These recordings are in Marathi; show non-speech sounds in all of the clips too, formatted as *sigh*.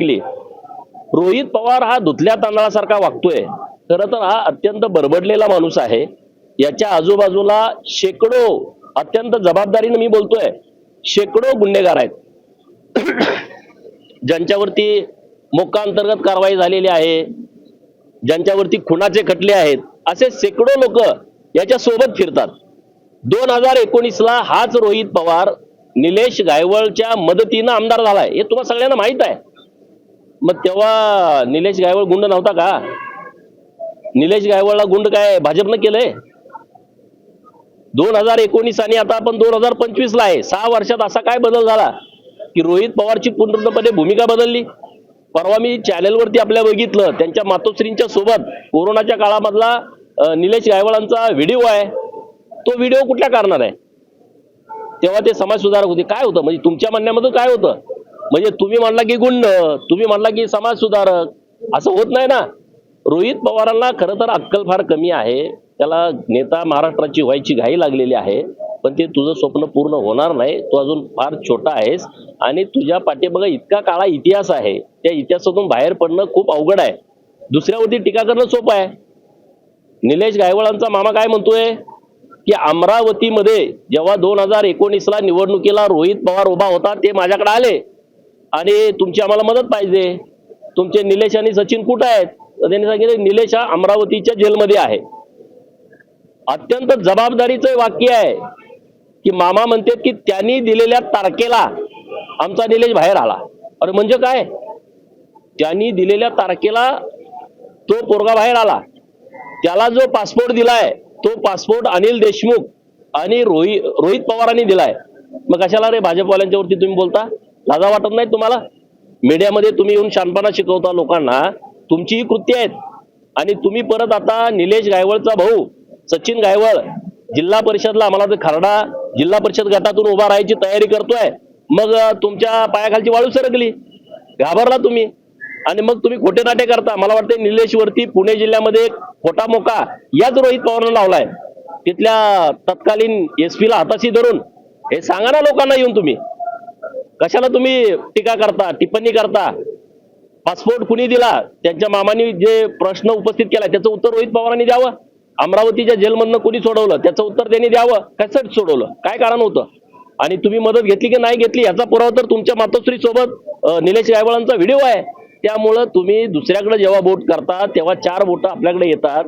ऐकली. रोहित पवार हा धुतल्या तांदळासारखा वागतोय. खरं तर हा अत्यंत बरबडलेला माणूस आहे. याच्या आजूबाजूला शेकडो अत्यंत जबाबदारीने मी बोलतोय. शेकडो गुन्हेगार आहेत. *clears throat* ज्यांच्यावरती मोक्काअंतर्गत कारवाई झालेली आहे ज्यांच्यावरती खुनाचे खटले आहेत असे शेकडो लोक याच्या सोबत फिरतात. दोन हजार एकोणीसला हाच रोहित पवार निलेश गायवळच्या मदतीनं आमदार झालाय. हे तुम्हाला सगळ्यांना माहीत आहे. मग तेव्हा निलेश गायवळ गुंड नव्हता का? निलेश गायवळला गुंड काय भाजपनं केलंय? दोन हजार एकोणीस आणि आता आपण दोन हजार पंचवीस ला आहे. सहा वर्षात असा काय बदल झाला? की रोहित पवारची पूर्णपणे भूमिका बदलली. परवा मी चॅनेलवरती आपल्या बघितलं त्यांच्या मातोश्रींच्या सोबत कोरोनाच्या काळामधला निलेश गायवळांचा व्हिडिओ आहे. तो व्हिडिओ कुठल्या कारणात आहे? तेव्हा ते समाज सुधारक होते. काय होतं? म्हणजे तुमच्या म्हणण्यामधून काय होतं? म्हणजे तुम्ही म्हणला की गुंड तुम्ही म्हणला की समाज सुधारक असं होत नाही ना. रोहित पवारांना खरं तर अक्कल फार कमी आहे. त्याला नेता महाराष्ट्राची व्हायची घाई लागलेली आहे. पण ते तुझं स्वप्न पूर्ण होणार नाही. तू अजून फार छोटा आहेस. आणि तुझ्या पाठीमागं इतका काळा इतिहास आहे. त्या इतिहासातून बाहेर पडणं खूप अवघड आहे. दुसऱ्यावरती टीका करणं सोपं आहे. निलेश गायवळांचा मामा काय म्हणतोय? की अमरावतीमध्ये जेव्हा दोन हजार एकोणीसला निवडणुकीला रोहित पवार उभा होता ते माझ्याकडे आले. आणि तुमची आम्हाला मदत पाहिजे. तुमचे निलेश आणि सचिन कुठं आहेत? तर त्यांनी सांगितलं निलेश हा अमरावतीच्या जेलमध्ये आहे. अत्यंत जबाबदारीचं वाक्य आहे की मामा म्हणतात की त्यांनी दिलेल्या तारखेला आमचा निलेश बाहेर आला. अरे म्हणजे काय? त्यांनी दिलेल्या तारखेला तो पोरगा बाहेर आला. त्याला जो पासपोर्ट दिलाय तो पासपोर्ट अनिल देशमुख आणि रोहित रोहित पवारांनी दिलाय. मग कशाला रे भाजपवाल्यांच्यावरती तुम्ही बोलता? लाजा वाटत नाही तुम्हाला? मीडियामध्ये तुम्ही येऊन शानपणा शिकवता लोकांना तुमची ही कृती आहेत. आणि तुम्ही परत आता निलेश गायवळचा भाऊ सचिन गायवळ जिल्हा परिषदला आम्हाला खरडा जिल्हा परिषद गटातून उभा राहायची तयारी करतोय. मग तुमच्या पायाखालची वाळू सरकली. घाबरला तुम्ही. आणि मग तुम्ही खोटे नाटे करता. मला वाटतं निलेश वरती पुणे जिल्ह्यामध्ये खोटा मोका याच रोहित पवारनं लावलाय. तिथल्या तत्कालीन एस ला हाताशी धरून. हे सांगा ना लोकांना येऊन तुम्ही. कशाला तुम्ही टीका करता टिप्पणी करता? पासपोर्ट कुणी दिला? त्यांच्या मामाने जे प्रश्न उपस्थित केला त्याचं उत्तर रोहित पवारांनी द्यावं? अमरावतीच्या जेलमधनं कुणी सोडवलं त्याचं उत्तर त्यांनी द्यावं? कसं सोडवलं? काय कारण होतं? आणि तुम्ही मदत घेतली की नाही घेतली याचा पुरावा तर तुमच्या मातोश्री सोबत निलेश गायवळांचा व्हिडिओ आहे. त्यामुळं तुम्ही दुसऱ्याकडे जेव्हा वोट करता तेव्हा चार बोट आपल्याकडे येतात.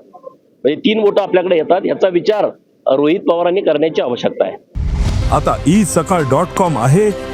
म्हणजे तीन बोट आपल्याकडे येतात. याचा विचार रोहित पवारांनी करण्याची आवश्यकता आहे. आता ई सकाळ डॉट कॉम आहे.